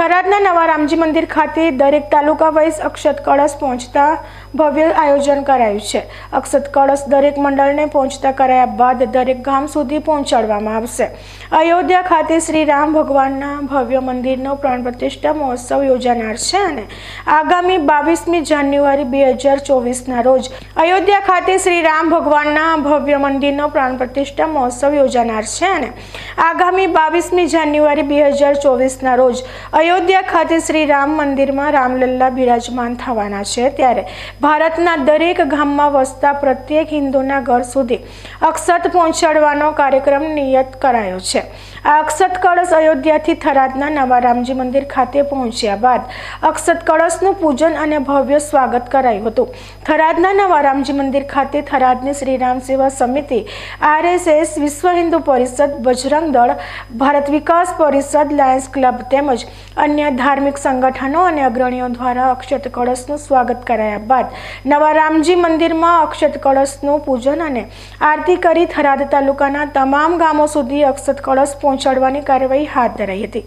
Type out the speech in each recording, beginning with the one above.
થરાદના નવા રામજી મંદિર ખાતે દરેક તાલુકા વાઇઝ અક્ષત કળશ પહોંચતા ભવ્ય આયોજન કરાયું છે. અક્ષત કળશ દરેક મંડળને પહોંચતા કરાયા બાદ દરેક ગામ સુધી પહોંચાડવામાં આવશે. અયોધ્યા ખાતે શ્રી રામ ભગવાનના ભવ્ય મંદિરનો પ્રાણ પ્રતિષ્ઠા મહોત્સવ યોજાનાર છે અને આગામી બાવીસમી જાન્યુઆરી બે હજાર ચોવીસના રોજ અયોધ્યા ખાતે શ્રી રામ ભગવાનના ભવ્ય મંદિરનો પ્રાણ પ્રતિષ્ઠા મહોત્સવ યોજાનાર છે અને આગામી બાવીસમી જાન્યુઆરી બે હજાર ચોવીસના રોજ અયોધ્યા ખાતે શ્રી રામ મંદિરમાં રામલલ્લા બિરાજમાન થવાના છે ત્યારે ભારતના દરેક ગામમાં વસતા પ્રત્યેક હિન્દુના ઘર સુધી અક્ષત પહોંચાડવાનો કાર્યક્રમ નિયત કરાયો છે. આ અક્ષત કળશ અયોધ્યાથી થરાદના નવા રામજી મંદિર ખાતે પહોંચ્યા બાદ અક્ષત કળશનું પૂજન અને ભવ્ય સ્વાગત કરાયું હતું. થરાદના નવા રામજી મંદિર ખાતે થરાદની શ્રીરામ સેવા સમિતિ, આરએસએસ, વિશ્વ હિન્દુ પરિષદ, બજરંગ દળ, ભારત વિકાસ પરિષદ, લાયન્સ ક્લબ તેમજ અન્ય ધાર્મિક સંગઠનો અને અગ્રણીઓ દ્વારા અક્ષત કળશનું સ્વાગત કરાયા બાદ નવા રામજી મંદિરમાં અક્ષત કળશનું પૂજન અને આરતી કરી થરાદ તાલુકાના તમામ ગામો સુધી અક્ષત કળશ પહોંચાડવાની કાર્યવાહી હાથ ધરાઈ હતી.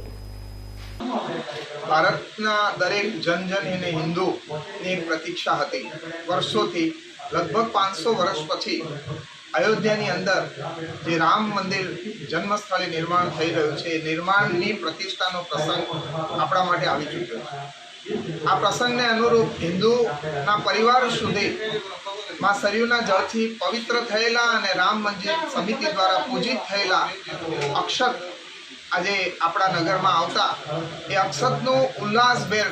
ભારતના દરેક જનજન જન એને હિન્દુની પ્રતીક્ષા હતી. વર્ષોથી લગભગ પાંચસો વર્ષ પછી અયોધ્યાની અંદર જે રામ મંદિર જન્મસ્થળે નિર્માણ થઈ રહ્યું છે, એ નિર્માણની પ્રતિષ્ઠાનો પ્રસંગ આપણા માટે આવી ચૂક્યો છે. આ પ્રસંગને અનુરૂપ હિન્દુના પરિવાર સુધી માં સરયુના જળથી પવિત્ર થયેલા અને રામ મંદિર સમિતિ દ્વારા પૂજિત થયેલા અક્ષત આજે આપણા નગરમાં આવતા, એ અક્ષતનું ઉલ્લાસભેર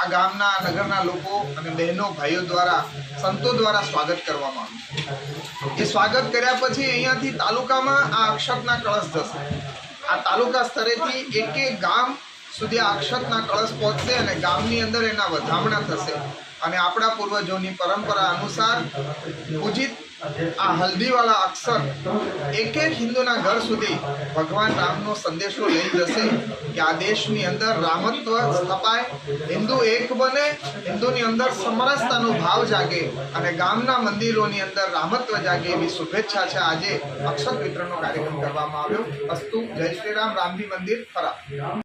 આ ગામના, નગરના લોકો અને બહેનો ભાઈઓ દ્વારા, સંતો દ્વારા સ્વાગત કરવામાં આવ્યું એ સ્વાગત કર્યા પછી અહીંયાથી તાલુકામાં આ અક્ષતના કળશ જશે. આ તાલુકા સ્તરેથી એક એક ગામ સુધી આ અક્ષતના કળશ પહોંચશે અને ગામની અંદર એના વધામણા થશે. અને આપણા પૂર્વજોની પરંપરા અનુસાર પૂજિત આ હલ્દીવાળા અક્ષર એક એક હિન્દુના ઘર સુધી ભગવાન રામનો સંદેશો લઈ જશે કે આ દેશની અંદર રામત્વ સ્થપાય, હિન્દુ એક બને, હિન્દુની અંદર સમરસતાનો ભાવ જાગે અને ગામના મંદિરોની અંદર રામત્વ જાગે એવી શુભેચ્છા છે. આજે અક્ષર વિતરણનો કાર્યક્રમ કરવામાં આવ્યો. અસ્તુ, જય શ્રી રામ, રામજી મંદિર ખરા